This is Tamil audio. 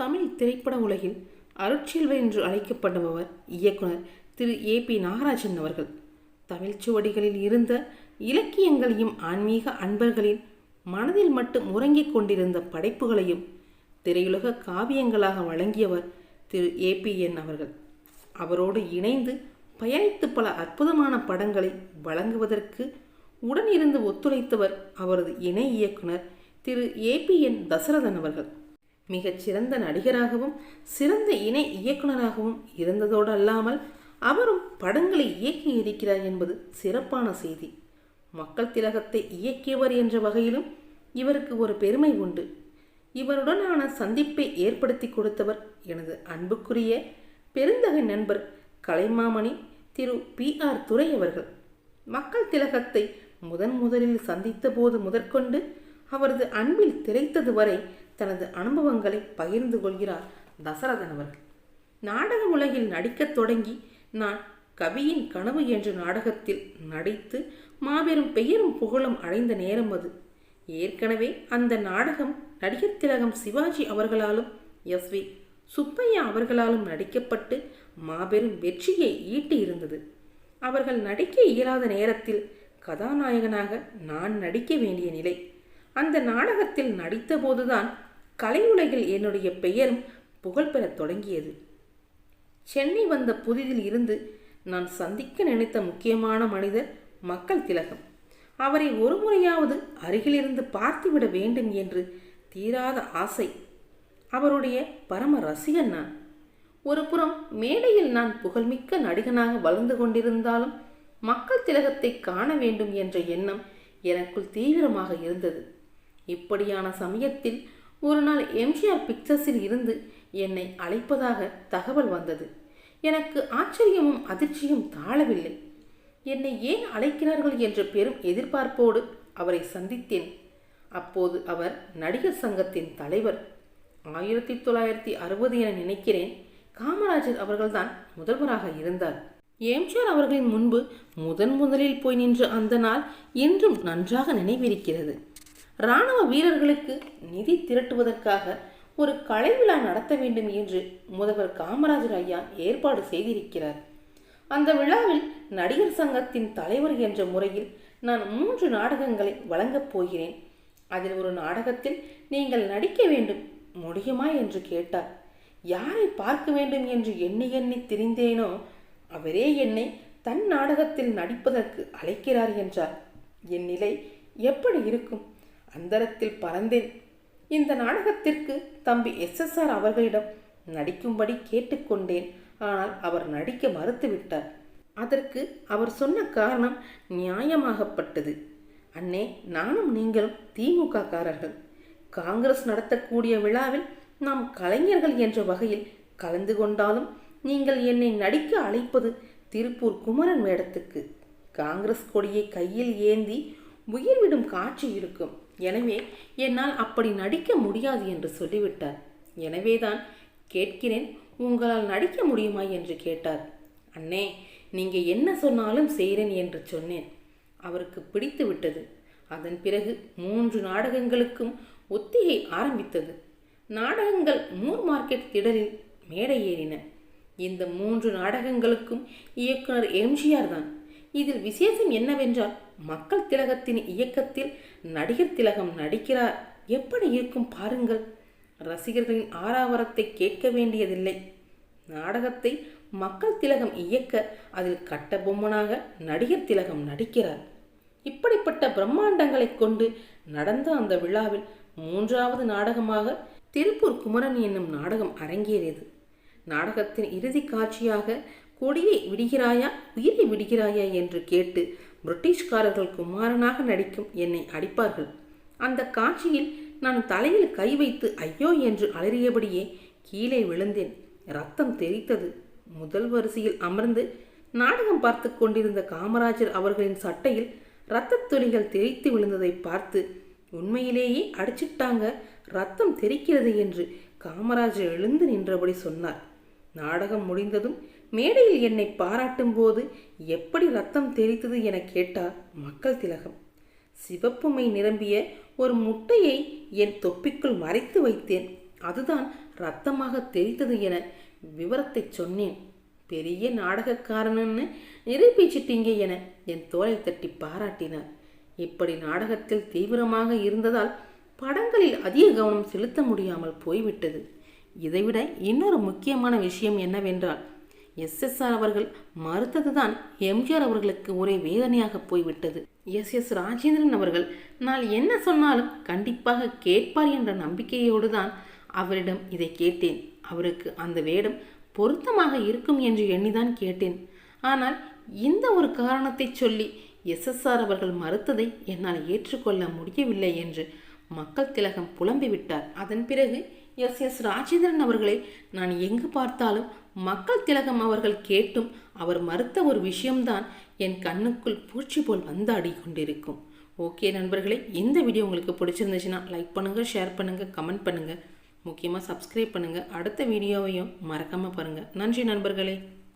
தமிழ் திரைப்பட உலகில் அருட்செல்வர் என்று அழைக்கப்படுபவர் இயக்குனர் திரு ஏ பி நாகராஜன் அவர்கள். தமிழ்ச்சுவடிகளில் இருந்த இலக்கியங்களையும் ஆன்மீக அன்பர்களின் மனதில் மட்டும் உறங்கிக் கொண்டிருந்த படைப்புகளையும் திரையுலக காவியங்களாக வழங்கியவர் திரு ஏ பி என் அவர்கள். அவரோடு இணைந்து பயணித்து பல அற்புதமான படங்களை வழங்குவதற்கு உடனிருந்து ஒத்துழைத்தவர் அவரது இணை இயக்குனர் திரு ஏ பி என் தசரதன் அவர்கள். மிகச்சிறந்த நடிகராகவும் சிறந்த இணை இயக்குனராகவும் இருந்ததோடு அல்லாமல் அவரும் படங்களை இயக்கி இருக்கிறார் என்பது சிறப்பான செய்தி. மக்கள் திலகத்தை இயக்கியவர் என்ற வகையிலும் இவருக்கு ஒரு பெருமை உண்டு. இவருடனான சந்திப்பை ஏற்படுத்தி கொடுத்தவர் எனது அன்புக்குரிய பெருந்தகை நண்பர் கலைமாமணி திரு. பி. ஆர். துரை அவர்கள். மக்கள் திலகத்தை முதன் முதலில் சந்தித்த போது முதற்கொண்டு அவரது அன்பில் திரைத்தது வரை தனது அனுபவங்களை பகிர்ந்து கொள்கிறார் தசரதன் அவர்கள். நாடக உலகில் நடிக்கத் தொடங்கி நான் கவியின் கனவு என்ற நாடகத்தில் நடித்து மாபெரும் பெயரும் புகழும் அடைந்த நேரம் அது. ஏற்கனவே அந்த நாடகம் நடிகர் திலகம் சிவாஜி அவர்களாலும் எஸ் வி சுப்பையா அவர்களாலும் நடிக்கப்பட்டு மாபெரும் வெற்றியை ஈட்டி இருந்தது அவர்கள் நடிக்க இயலாத நேரத்தில் கதாநாயகனாக நான் நடிக்க வேண்டிய நிலை அந்த நாடகத்தில் நடித்தபோதுதான் கலை உலகில் என்னுடைய பெயரும் புகழ் பெறத் தொடங்கியது. சென்னை வந்த புதிதில் இருந்து நான் சந்திக்க நினைத்த முக்கியமான மனிதர் மக்கள் திலகம். அவரை ஒரு முறையாவது அருகிலிருந்து பார்த்துவிட வேண்டும் என்று தீராத ஆசை. அவருடைய பரம ரசிகன் நான். ஒரு புறம் மேடையில் நான் புகழ்மிக்க நடிகனாக வளர்ந்து கொண்டிருந்தாலும் மக்கள் திலகத்தை காண வேண்டும் என்ற எண்ணம் எனக்குள் தீவிரமாக இருந்தது. இப்படியான சமயத்தில் ஒரு நாள் எம்ஜிஆர் பிக்சர்ஸில் இருந்து என்னை அழைப்பதாக தகவல் வந்தது. எனக்கு ஆச்சரியமும் அதிர்ச்சியும் தாழவில்லை. என்னை ஏன் அழைக்கிறார்கள் என்ற பெரும் எதிர்பார்ப்போடு அவரை சந்தித்தேன். அப்போது அவர் நடிகர் சங்கத்தின் தலைவர். ஆயிரத்தி தொள்ளாயிரத்தி அறுபது என நினைக்கிறேன் காமராஜர் அவர்கள்தான் முதல்வராக இருந்தார். எம்ஜிஆர் அவர்களின் முன்பு முதன் முதலில் போய் நின்ற அந்த நாள் இன்றும் நன்றாக நினைவிருக்கிறது. இராணுவ வீரர்களுக்கு நிதி திரட்டுவதற்காக ஒரு கலை விழா நடத்த வேண்டும் என்று முதல்வர் காமராஜர் ஐயா ஏற்பாடு செய்திருக்கிறார். அந்த விழாவில் நடிகர் சங்கத்தின் தலைவர் என்ற முறையில் நான் மூன்று நாடகங்களை வழங்கப் போகிறேன். அதில் ஒரு நாடகத்தில் நீங்கள் நடிக்க வேண்டும் முடியுமா என்று கேட்டார். யாரை பார்க்க வேண்டும் என்று எண்ணி எண்ணி திரிந்தேனோ அவரே என்னை தன் நாடகத்தில் நடிப்பதற்கு அழைக்கிறார் என்றார். என் நிலை எப்படி இருக்கும்? அந்தரத்தில் பறந்தேன். இந்த நாடகத்திற்கு தம்பி எஸ்எஸ்ஆர் அவர்களிடம் நடிக்கும்படி கேட்டுக்கொண்டேன். ஆனால் அவர் நடிக்க மறுத்துவிட்டார். அதற்கு அவர் சொன்ன காரணம் நியாயமாகப்பட்டது. அண்ணே நானும் நீங்களும் திமுக காரர்கள் காங்கிரஸ் நடத்தக்கூடிய விழாவில் நாம் கலைஞர்கள் என்ற வகையில் கலந்து கொண்டாலும் நீங்கள் என்னை நடிக்க அழைப்பது திருப்பூர் குமரன் வேடத்துக்கு காங்கிரஸ் கொடியை கையில் ஏந்தி உயிர்விடும் காட்சி இருக்கும். எனவே என்னால் அப்படி நடிக்க முடியாது என்று சொல்லிவிட்டார். எனவேதான் கேட்கிறேன் உங்களால் நடிக்க முடியுமா என்று கேட்டார். அண்ணே நீங்க என்ன சொன்னாலும் செய்கிறேன் என்று சொன்னேன். அவருக்கு பிடித்து விட்டது. அதன் பிறகு மூன்று நாடகங்களுக்கும் ஒத்திகை ஆரம்பித்தது. நாடகங்கள் மூர் மார்க்கெட் திடலில் மேடை ஏறின. இந்த மூன்று நாடகங்களுக்கும் இயக்குனர் எம்ஜிஆர் தான் இதில் விசேஷம் என்னவென்றால் மக்கள் திலகத்தின் இயக்கத்தில் நடிகர் திலகம் நடிக்கிறார். எப்படி இருக்கும் பாருங்கள். ரசிகர்களின் ஆறாவரத்தை கேட்க வேண்டியதில்லை. நாடகத்தை மக்கள் திலகம் இயக்க அதில் கட்ட பொம்மனாக நடிகர் திலகம் நடிக்கிறார். இப்படிப்பட்ட பிரம்மாண்டங்களை கொண்டு நடந்த அந்த விழாவில் மூன்றாவது நாடகமாக திருப்பூர் குமரன் என்னும் நாடகம் அரங்கேறியது. நாடகத்தின் இறுதி காட்சியாக கொடியை விடுகிறாயா? உயிரை விடுகிறாயா? என்று கேட்டு பிரிட்டிஷ்காரர்கள் குமாரனாக நடிக்கும் என்னை அடிப்பார்கள். அந்த காட்சியில் நான் தலையில் கை வைத்து ஐயோ என்று அலறியபடியே கீழே விழுந்தேன். ரத்தம் தெரித்தது முதல் வரிசையில் அமர்ந்து நாடகம் பார்த்து கொண்டிருந்த காமராஜர் அவர்களின் சட்டையில் இரத்தத் துளிகள் தெரித்து விழுந்ததை பார்த்து உண்மையிலேயே அடிச்சிட்டாங்க. ரத்தம் தெரிக்கிறது என்று காமராஜர் எழுந்து நின்றபடி சொன்னார். நாடகம் முடிந்ததும் மேடையில் என்னை பாராட்டும் போது எப்படி ரத்தம் தெரித்தது என கேட்டார் மக்கள் திலகம். சிவப்புமை நிரம்பிய ஒரு முட்டையை என் தொப்பிக்குள் மறைத்து வைத்தேன். அதுதான் ரத்தமாக தெரித்தது என விவரத்தை சொன்னேன். பெரிய நாடகக்காரனன்னு நிரூபிச்சிட்டீங்க என என் தோலை தட்டி பாராட்டினார். இப்படி நாடகத்தில் தீவிரமாக இருந்ததால் படங்களில் அதிக கவனம் செலுத்த முடியாமல் போய்விட்டது. இதைவிட இன்னொரு முக்கியமான விஷயம் என்னவென்றால் எஸ்எஸ்ஆர் அவர்கள் மறுத்ததுதான் எம்ஜிஆர் அவர்களுக்கு ஒரே வேதனையாக போய்விட்டது. எஸ் எஸ் ராஜேந்திரன் அவர்கள் நான் என்ன சொன்னாலும் கண்டிப்பாக கேட்பார் என்ற நம்பிக்கையோடு தான் அவரிடம் இதை கேட்டேன். அவருக்கு அந்த வேடம் பொருத்தமாக இருக்கும் என்று எண்ணிதான் கேட்டேன். ஆனால் இந்த ஒரு காரணத்தை சொல்லி எஸ்எஸ்ஆர் அவர்கள் மறுத்ததை என்னால் ஏற்றுக்கொள்ள முடியவில்லை என்று மக்கள் திலகம் புலம்பிவிட்டார். அதன் பிறகு எஸ் எஸ் ராஜேந்திரன் அவர்களை நான் எங்கு பார்த்தாலும் மக்கள் திலகம் அவர்கள் கேட்டும் அவர் மறுத்த ஒரு விஷயம்தான் என் கண்ணுக்குள் பூச்சி போல் வந்தாடி கொண்டிருக்கும். ஓகே நண்பர்களே இந்த வீடியோ உங்களுக்கு பிடிச்சிருந்துச்சுன்னா லைக் பண்ணுங்கள் ஷேர் பண்ணுங்கள் கமெண்ட் பண்ணுங்கள் முக்கியமாக சப்ஸ்கிரைப் பண்ணுங்கள் அடுத்த வீடியோவையும் மறக்காமல் பாருங்கள் நன்றி நண்பர்களே.